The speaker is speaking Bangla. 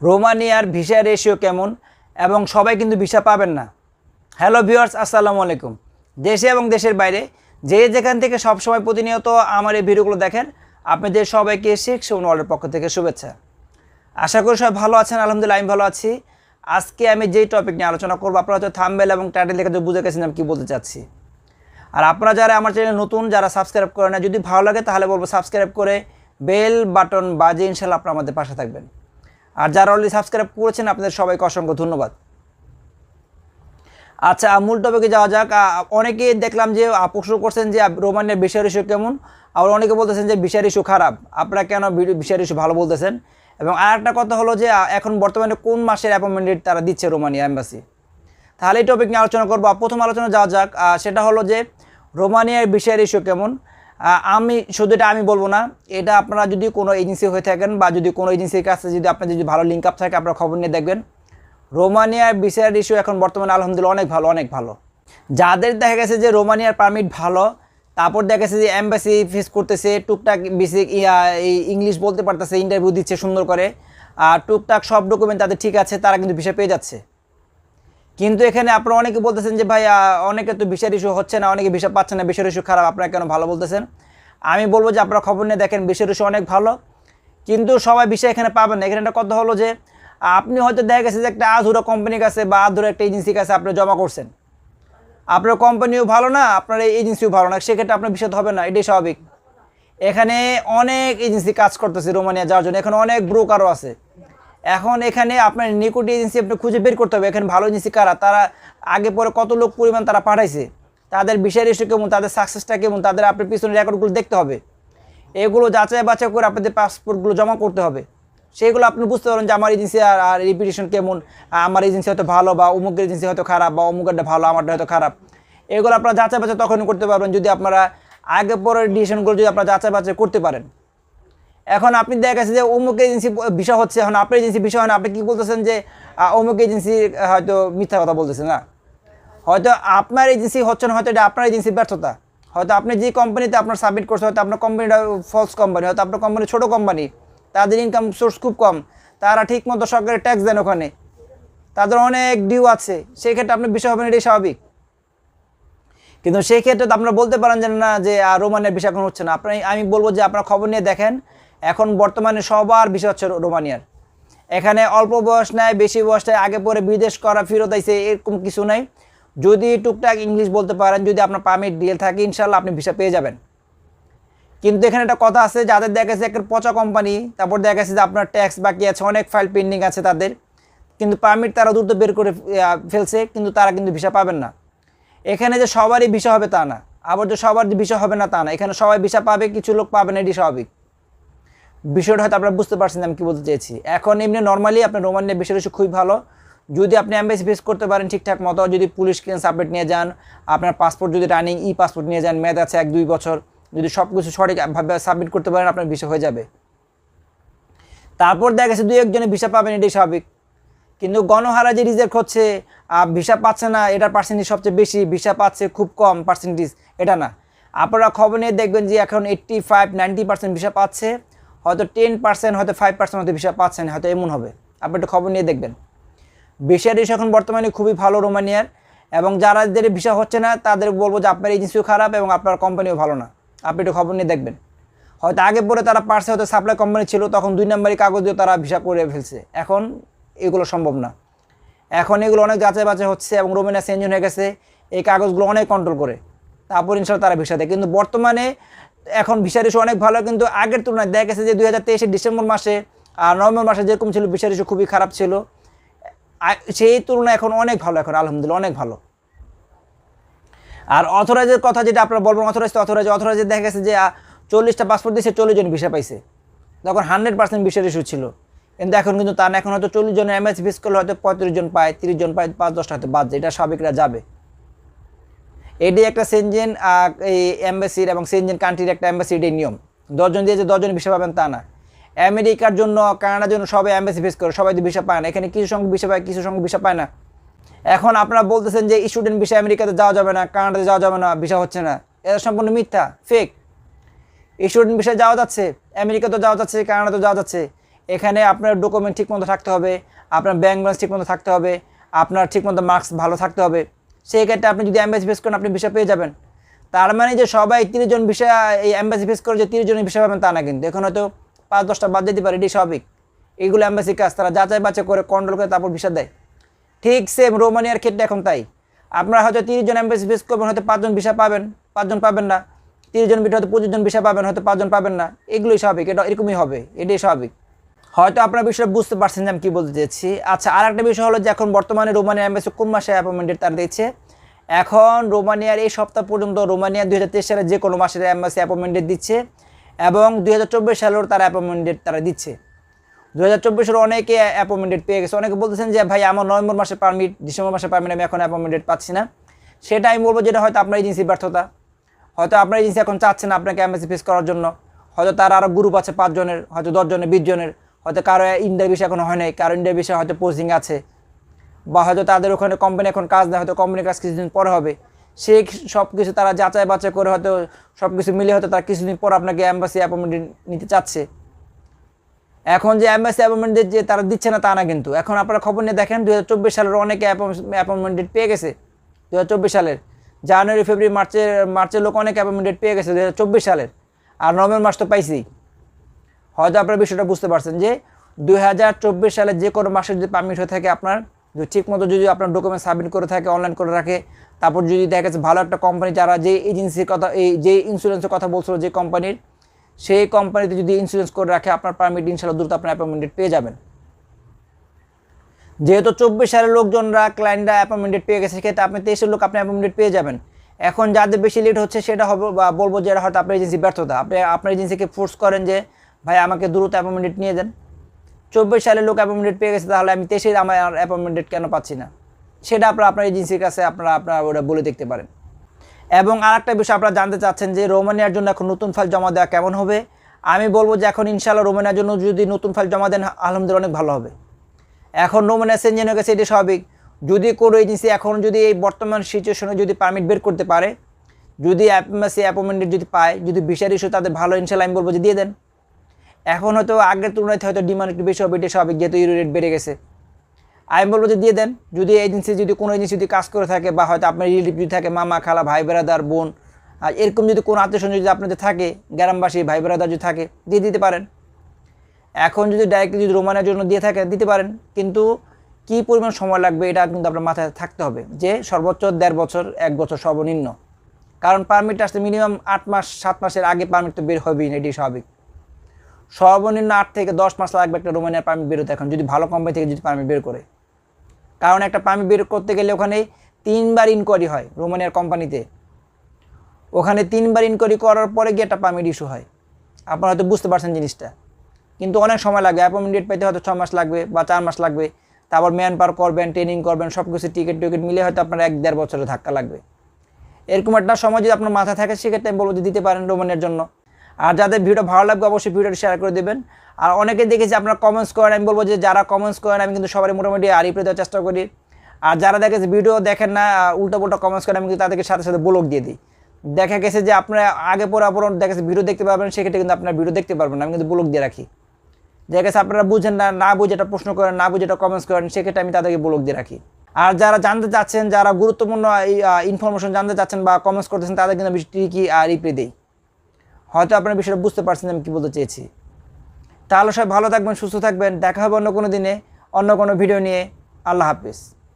রোমানিয়ার ভিসা রেশিও কেমন? এবং সবাই কিন্তু ভিসা পাবেন না। হ্যালো ভিউয়ার্স, আসসালামু আলাইকুম। দেশে এবং দেশের বাইরে যে যেখান থেকে সবসময় প্রতিনিয়ত আমার এই ভিডিওগুলো দেখেন, আপনাদের সবাইকে শেখ সোন ওয়ার্ল্ডের পক্ষ থেকে শুভেচ্ছা। আশা করি সবাই ভালো আছেন, আলহামদুলিল্লাহ আমি ভালো আছি। আজকে আমি যেই টপিক নিয়ে আলোচনা করব, আপনারা হয়তো থাম্বেল এবং টাইটেল দেখে তো বুঝে গেছেন আমি কী বলতে চাচ্ছি। আর আপনারা যারা আমার চ্যানেল নতুন, যারা সাবস্ক্রাইব করে না, যদি ভালো লাগে তাহলে বলব সাবস্ক্রাইব করে বেল বাটন বাজে ইনশাল্লাহ আপনারা আমাদের পাশে থাকবেন। আর যারা অলরেডি সাবস্ক্রাইব করেছেন, আপনাদের সবাইকে অসংখ্য ধন্যবাদ। আচ্ছা মূল টপিকে যাওয়া যাক। অনেকে দেখলাম যে প্রশ্ন করছেন যে রোমানিয়ার বিষয়ের ইস্যু কেমন? আবার অনেকে বলতেছেন যে বিষয়ের ইস্যু খারাপ। আপনারা কেন বিষয়ের ইস্যু ভালো বলতেছেন? এবং আর একটা কথা হলো যে এখন বর্তমানে কোন মাসের অ্যাপয়েন্টমেন্ট তারা দিচ্ছে রোমানিয়া এম্বাসি তাহলে এই টপিক নিয়ে আলোচনা করব। প্রথম আলোচনা যাওয়া যাক। সেটা হলো যে, রোমানিয়ার বিষয়ের ইস্যু কেমন? আমি শুধু এটা আমি বলব না, এটা আপনারা যদি কোনো এজেন্সি হয়ে থাকেন বা যদি কোনো এজেন্সির কাছে যদি আপনার যদি ভালো লিঙ্ক আপ থাকে, আপনারা খবর নিয়ে দেখবেন। রোমানিয়ার ভিসার ইস্যু এখন বর্তমানে আলহামদুলিল্লাহ অনেক ভালো অনেক ভালো। যাদের দেখা গেছে যে রোমানিয়ার পারমিট ভালো, তারপর দেখা গেছে যে অ্যাম্বাসি ফেস করতেছে, টুকটাক বেসিক ইয়া ইংলিশ বলতে পারতেছে ইন্টারভিউ দিচ্ছে সুন্দর করে। আর টুকটাক সব ডকুমেন্ট তাদের ঠিক আছে, তারা কিন্তু ভিসা পেয়ে যাচ্ছে। কিন্তু এখানে আপনারা অনেকে বলতেছেন যে ভাই অনেকে তো ভিসার ইস্যু হচ্ছে না, অনেকে ভিসা পাচ্ছে না ভিসার ইস্যু খারাপ, আপনারা কেন ভালো বলতেছেন? আমি বলব যে, আপনারা খবর নিয়ে দেখেন ভিসার ইস্যু অনেক ভালো। কিন্তু সবাই ভিসা এখানে পাবেন না। এখানে একটা কথা হলো যে, আপনি হয়তো দেখা গেছে যে, একটা আধুরা কোম্পানির কাছে বা আধুরা একটা এজেন্সির কাছে আপনি জমা করছেন। আপনার কোম্পানিও ভালো না, আপনার এজেন্সিও ভালো না। সেক্ষেত্রে আপনার বিষয় হবে না, এটাই স্বাভাবিক। এখানে অনেক এজেন্সি কাজ করতেছে রোমানিয়া যাওয়ার জন্য। এখানে অনেক ব্রোকারও আছে। এখন এখানে আপনার নিকট এজেন্সি আপনি খুঁজে বের করতে হবে। এখানে ভালো এজেন্সি কারা? তারা আগে পরে কত লোক পরিমাণ তারা পাঠাইছে? তাদের বিষয় রেশিও কেমন? তাদের সাকসেসটা কেমন? তাদের আপনার পিছনে রেকর্ডগুলো দেখতে হবে। এগুলো যাচাই বাছাই করে আপনাদের পাসপোর্টগুলো জমা করতে হবে। সেইগুলো আপনি বুঝতে পারেন যে আমার এজেন্সি আর আর রিপিটেশন কেমন। আমার এজেন্সি হয়তো ভালো বা অমুকের এজেন্সি হয়তো খারাপ বা অমুকেরটা ভালো, আমারটা হয়তো খারাপ। এগুলো আপনারা যাচাই বাছাই তখনই করতে পারবেন যদি আপনারা আগে পরের ডিসিশনগুলো যদি আপনারা যাচাই বাছাই করতে পারেন। এখন আপনি দেখা গেছে যে অমুক এজেন্সি বিষয় হচ্ছে এখন আপনার এজেন্সি বিষয় হয় না আপনি কী বলতেছেন যে অমুক এজেন্সি হয়তো মিথ্যা কথা বলতেছে না? হয়তো আপনার এজেন্সি হচ্ছে না হয়তো এটা আপনার এজেন্সির ব্যর্থতা। হয়তো আপনি যে কোম্পানিতে আপনার সাবমিট করছে হয়তো আপনার কোম্পানিটা ফলস কোম্পানি হয়তো আপনার কোম্পানি ছোটো কোম্পানি তাদের ইনকাম সোর্স খুব কম তারা ঠিক মতো সরকারের ট্যাক্স দেন ওখানে। তাদের অনেক ডিউ আছে সেই ক্ষেত্রে আপনার বিষয় হবে না এটাই স্বাভাবিক। কিন্তু সেই ক্ষেত্রে তো আপনারা বলতে পারেন যে না যে আহ, রোমানিয়ার বিষয় এখন হচ্ছে না। আপনি আমি বলব যে আপনারা খবর নিয়ে দেখেন এখন বর্তমানে সবার বিষয় হচ্ছে রোমানিয়ার। এখানে অল্প বয়স নেয় বেশি বয়স নেয় আগে পরে বিদেশ করা ফেরত আইছে, এরকম কিছু নাই। যদি টুকটাক ইংলিশ বলতে পারেন, যদি আপনার পারমিট ডিএল থাকে ইনশাল্লাহ আপনি ভিসা পেয়ে যাবেন। কিন্তু এখানে একটা কথা আছে, যাদের দেখা গেছে একটা পচা কোম্পানি তারপর দেখা গেছে যে আপনার ট্যাক্স বাকি আছে, অনেক ফাইল পেন্ডিং আছে তাদের। কিন্তু পারমিট তারা দ্রুত বের করে ফেলছে, কিন্তু তারা কিন্তু ভিসা পাবেন না। এখানে যে সবারই ভিসা হবে তা না, আবার যে সবার যে বিষয় হবে না তা না, এখানে সবাই ভিসা পাবে, কিছু লোক পাবে না এটি স্বাভাবিক। বিষয়টা হয়তো আপনারা বুঝতে পারছেন আমি কী বলতে চেয়েছি। এখন এমনি নর্মালি আপনার রোমানিয়ার বিষয়টা খুবই ভালো। যদি আপনি অ্যাম্বাসি ফেস করতে পারেন ঠিকঠাক মতো, যদি পুলিশ ক্লিয়ারেন্স আপডেট নিয়ে যান, আপনার পাসপোর্ট যদি রানিং ই পাসপোর্ট নিয়ে যান, মেয়াদ আছে এক দুই বছর, যদি সব কিছু সঠিকভাবে সাবমিট করতে পারেন, আপনার বিষয় হয়ে যাবে। তারপর দেখা গেছে দুই একজনে ভিসা পাবেন, এটাই স্বাভাবিক। কিন্তু গণহারা যে রিজেক্ট হচ্ছে ভিসা পাচ্ছে না, এটার পার্সেন্টেজ সবচেয়ে বেশি ভিসা পাচ্ছে খুব কম পার্সেন্টেজ এটা না। আপনারা খবর নিয়ে দেখবেন যে এখন eighty five ninety percent visa পাচ্ছে। হয়তো টেন পার্সেন্ট হয়তো ফাইভ পার্সেন্ট হয়তো ভিসা পাচ্ছেন, হয়তো এমন হবে। আপনি একটু খবর নিয়ে দেখবেন। ভিসা রেশ এখন বর্তমানে খুবই ভালো রোমানিয়ার এবং যারা যাদের ভিসা হচ্ছে না, তাদের বলব যে আপনার এজেন্সিও খারাপ এবং আপনার কোম্পানিও ভালো না। আপনি একটু খবর নিয়ে দেখবেন। হয়তো আগে পরে তারা পার্সে হয়তো সাপ্লাই কোম্পানি ছিল, তখন দুই নম্বরই কাগজ দিয়ে তারা ভিসা করে ফেলছে। এখন এগুলো সম্ভব না। এখন এগুলো অনেক যাচাই বাছাই হচ্ছে এবং রোমানিয়া চেঞ্জ হয়ে গেছে। এই কাগজগুলো অনেক কন্ট্রোল করে। তারপর ইনশাল্লাহ তারা ভিসা দেয়। কিন্তু বর্তমানে এখন ভিসা রেশু অনেক ভালো, কিন্তু আগের তুলনায় দেখা গেছে যে দুই হাজার তেইশে ডিসেম্বর মাসে আর নভেম্বর মাসে যেরকম ছিল ভিসা রেশু খুবই খারাপ ছিল। সেই তুলনায় এখন অনেক ভালো এখন, আলহামদুলিল্লাহ অনেক ভালো। আর অথরাইজের কথা যেটা আপনারা বলবেন অথরাইজ অথরাইজ অথরাইজে দেখা গেছে যে চল্লিশটা পাসপোর্ট দিয়েছে, চল্লিশ জন ভিসা পাইছে। তখন হান্ড্রেড পার্সেন্ট ভিসার ইস্যু ছিল। কিন্তু এখন কিন্তু তা না, এখন হয়তো চল্লিশ জন এমএস ভিস করলে হয়তো পঁয়ত্রিশ জন পায়, তিরিশ জন পায়, পাঁচ, দশটা হয়তো বাদ যায়, এটা স্বাভাবিকরা যাবে। এটি একটা সেনজেন এই এম্বাসির এবং সেনজেন কান্ট্রির একটা এটাই নিয়ম। দশজন দিয়ে যে দশজন ভিসা পাবেন তা না। আমেরিকার জন্য, কানাডার জন্য সবাই অ্যাম্বাসি ফেস করে, সবাই তো ভিসা পায় না। এখানে কিছু সংখ্যক ভিসা পায়, কিছু সংখ্যক ভিসা পায় না। এখন আপনারা বলতেছেন যে স্টুডেন্ট ভিসা আমেরিকাতে যাওয়া যাবে না, কানাডাতে যাওয়া যাবে না ভিসা হচ্ছে না। এটা সম্পূর্ণ মিথ্যা ফেক স্টুডেন্ট ভিসা যাওয়া যাচ্ছে আমেরিকাতে যাওয়া যাচ্ছে কানাডাতে যাওয়া যাচ্ছে। এখানে আপনার ডকুমেন্ট ঠিকমতো থাকতে হবে, আপনার ব্যাঙ্ক ব্যালেন্স ঠিকমতো থাকতে হবে, আপনার ঠিকমতো মার্কস ভালো থাকতে হবে। সেই ক্ষেত্রে আপনি যদি অ্যাম্বাসি ফেস করেন, আপনি ভিসা পেয়ে যাবেন। তার মানে যে সবাই তিরিশ জন ভিসা এই অ্যাম্বাসি ফেস করে যে তিরিশ জনের ভিসা পাবেন তা না কিন্তু। এখন হয়তো পাঁচ, দশটা বাদ দিতে পারে এটি স্বাভাবিক। এইগুলো অ্যাম্বাসির কাজ, তারা যাচাই বাছাই করে কন্ট্রোল করে, তারপর ভিসা দেয়। ঠিক সেম রোমানিয়ার ক্ষেত্রে এখন তাই। আপনারা হয়তো তিরিশ জন অ্যাম্বাসি ফেস করবেন, হয়তো পাঁচজন ভিসা পাবেন পাঁচজন পাবেন না। তিরিশ জন হয়তো পঁচিশ জন পাবেন, হয়তো পাঁচজন পাবেন না। এগুলোই স্বাভাবিক, এটা এরকমই হবে, এটাই স্বাভাবিক। হয়তো আপনার বিষয়টা বুঝতে পারছেন যে আমি কী বলতে চাইছি। আচ্ছা আর একটা বিষয় হলো যে এখন বর্তমানে রোমানিয়া অ্যাম্বাসি কোন মাসে অ্যাপয়েন্টমেন্টের তার দিচ্ছে এখন রোমানিয়ার এই সপ্তাহ পর্যন্ত রোমানিয়া দুই হাজার তেইশ সালে যে কোনো মাসের অ্যাম্বাসি অ্যাপয়েন্টমেন্ট দিচ্ছে এবং দুই হাজার চব্বিশ সালেও তারা অ্যাপয়েন্টমেন্ট তারা দিচ্ছে। দু হাজার চব্বিশের অনেকে অ্যাপয়েন্টমেন্ট পেয়ে গেছে। অনেকে বলতেছেন যে, ভাই, আমার নভেম্বর মাসের পারমিট ডিসেম্বর মাসের পারমিট আমি এখন অ্যাপয়েন্টমেন্ট পাচ্ছি না। সেটা আমি বলব যেটা হয়তো আপনার এজেন্সির ব্যর্থতা। হয়তো আপনার এজেন্সি এখন চাচ্ছেন আপনাকে অ্যাম্বাসি ফেস করার জন্য। হয়তো তার আরও গ্রুপ আছে পাঁচজনের, হয়তো দশজনের বিশ জনের হয়তো কারও বিষয় এখনও হয় নাই, কারও বিষয়ে হয়তো পোস্টিং আছে, বা হয়তো তাদের ওখানে কোম্পানি এখন কাজ দেয় হয়তো কোম্পানির কাজ কিছুদিন পরে হবে। সে সব কিছু তারা যাচাই বাছাই করে হয়তো সব কিছু মিলে হয়তো তারা কিছুদিন পর আপনাকে অ্যাম্বাসি অ্যাপয়েন্টমেন্ট নিতে চাচ্ছে। এখন যে অ্যাম্বাসি অ্যাপয়েন্টমেন্ট যে তারা দিচ্ছে না তা না কিন্তু। এখন আপনারা খবর নিয়ে দেখেন দু হাজার চব্বিশ সালের অনেকে অ্যাপয়েন্টমেন্ট ডেট পেয়ে গেছে দু হাজার চব্বিশ সালের। জানুয়ারি, ফেব্রুয়ারি, মার্চের মার্চের লোক অনেক অ্যাপয়েন্টমেন্ট ডেট পেয়ে গেছে দু হাজার চব্বিশ সালের। আর নভেম্বর মাস তো পাইছি হয়তো আপনারা বিষয়টা বুঝতে পারছেন যে দু হাজার চব্বিশ সালে যে কোনো মাসে যদি পারমিট হয়ে থাকে আপনার ঠিকমতো যদি আপনার ডকুমেন্ট সাবমিট করে থাকে অনলাইন করে রাখে, তারপর যদি দেখা গেছে ভালো একটা কোম্পানি যারা যে এজেন্সির কথা, এই যে ইন্স্যুরেন্সের কথা বলছিল যে কোম্পানির সেই কোম্পানিতে যদি ইন্স্যুরেন্স করে রাখে, আপনার পারমিট ইনশাল্লাহ দ্রুত আপনার অ্যাপয়েন্টমেন্ট পেয়ে যাবেন। যেহেতু চব্বিশ সালের লোকজনরা ক্লায়েন্টরা অ্যাপয়েন্টমেন্ট পেয়ে গেছে, সেক্ষেত্রে আপনি তেইশের লোক আপনি অ্যাপয়েন্টমেন্ট পেয়ে যাবেন। এখন যাদের বেশি লেট হচ্ছে, সেটা হবে বা বলব যে হয়তো আপনার এজেন্সি ব্যর্থতা। আপনি, আপনার এজেন্সিকে ফোর্স করেন যে ভাই, আমাকে দ্রুত অ্যাপয়েন্টমেন্ট নিয়ে দেন। চব্বিশ সালের লোক অ্যাপয়েন্টমেন্ট পেয়ে গেছে, তাহলে আমি তেইশে আমার অ্যাপয়েন্টমেন্ট কেন পাচ্ছি না? সেটা আপনারা আপনার এজেন্সির কাছে আপনারা আপনারা ওটা বলে দেখতে পারেন। এবং আরেকটা বিষয় আপনারা জানতে চাচ্ছেন যে রোমানিয়ার জন্য এখন নতুন ফাইল জমা দেওয়া কেমন হবে? আমি বলব যে এখন ইনশাল্লাহ রোমানিয়ার জন্য যদি নতুন ফাইল জমা দেন, আলহামদুলিল্লাহ অনেক ভালো হবে। এখন রোমানিয়া সেঞ্জেন হয়ে গেছে এটি স্বাভাবিক। যদি কোনো এজেন্সি এখন যদি এই বর্তমান সিচুয়েশনে যদি পারমিট বের করতে পারে, যদি অ্যাপমেসি অ্যাপয়েন্টমেন্ট যদি পায়, যদি ভিসার ইস্যু তাদের ভালো ইনশাল্লাহ আমি বলব যে দিয়ে দেন। এখন হয়তো আগের তুলনায় হয়তো ডিমান্ড একটু বেশি হবে, এটি স্বাভাবিক, যেহেতু ইউরো রেট বেড়ে গেছে। আমি বলব যে দিয়ে দেন, যদি এজেন্সি যদি কোনো এজেন্সি যদি কাজ করে থাকে বা হয়তো আপনার রিলেটিভ যদি থাকে, মামা, খালা, ভাই বেড়াদার বোন, আর এরকম যদি কোনো আত্মীয় যদি আপনাদের থাকে, গ্রামবাসী, ভাই বেড়াদার যদি থাকে, দিয়ে দিতে পারেন। এখন যদি ডাইরেক্টলি যদি রোমানের জন্য দিয়ে থাকে, দিতে পারেন। কিন্তু কী পরিমাণ সময় লাগবে, এটা কিন্তু আপনার মাথায় থাকতে হবে যে সর্বোচ্চ দেড় বছর, এক বছর সর্বনিম্ন। কারণ পারমিট আসতে মিনিমাম আট মাস, সাত মাসের আগে পারমিট তো বের হবেই না এটি স্বাভাবিক। সর্বনিম্ন আট থেকে দশ মাস লাগবে একটা রোমানিয়ার পারমিট বেরোতে এখন, যদি ভালো কোম্পানি থেকে যদি পারমিট বের করে। কারণ একটা পারমিট বের করতে গেলে ওখানে তিনবার ইনকোয়ারি হয় রোমানিয়ার কোম্পানিতে ওখানে তিনবার ইনকোয়ারি করার পরে গিয়ে একটা পারমিট ইস্যু হয়। আপনারা হয়তো বুঝতে পারছেন জিনিসটা। কিন্তু অনেক সময় লাগবে অ্যাপয়েন্টমেন্ট ডেট পেতে হয়তো ছ মাস লাগবে বা চার মাস লাগবে। তারপর ম্যান পার করবেন ট্রেনিং করবেন সব কিছু টিকিট টিকিট মিলে হয়তো আপনার এক দেড় বছরের ধাক্কা লাগবে। এরকম একটা সময় যদি আপনার মাথা থাকে, সেক্ষেত্রে আমি বলব দিতে পারেন রোমানের জন্য। আর যাদের ভিডিও ভালো লাগবে অবশ্যই ভিডিওটা শেয়ার করে দেবেন। আর অনেকে দেখেছি আপনারা কমেন্টস করেন, আমি বলব যে যারা কমেন্টস করেন, আমি কিন্তু সবারই মোটামুটি আর রিপ্লাই দেওয়ার চেষ্টা করি। আর যারা দেখেছে ভিডিও দেখেন না উল্টো পুল্টো কমেন্টস করেন, আমি কিন্তু তাদেরকে সাথে সাথে ব্লক দিয়ে দিই। দেখা গেছে যে আপনারা আগে পরে অপর দেখেছে ভিডিও দেখতে পারবেন, সেক্ষেত্রে কিন্তু আপনার ভিডিও দেখতে পারবেন আমি কিন্তু ব্লক দিয়ে রাখি। দেখা গেছে আপনারা বুঝেন না না বুঝে এটা প্রশ্ন করেন, না বুঝে এটা কমেন্টস করেন, সেক্ষেত্রে আমি তাদেরকে ব্লক দিয়ে রাখি। আর যারা জানতে চাচ্ছেন, যারা গুরুত্বপূর্ণ ইনফরমেশন জানতে চাচ্ছেন বা কমেন্টস করতেছেন, তাদের কিন্তু আমি আর রিপ্লাই দিই। হয়তো আপনার বিষয়টা বুঝতে পারছেন আমি কী বলতে চেয়েছি। তাহলে সবাই ভালো থাকবেন, সুস্থ থাকবেন। দেখা হবে অন্য কোনো দিনে, অন্য কোনো ভিডিও নিয়ে। আল্লাহ হাফিজ।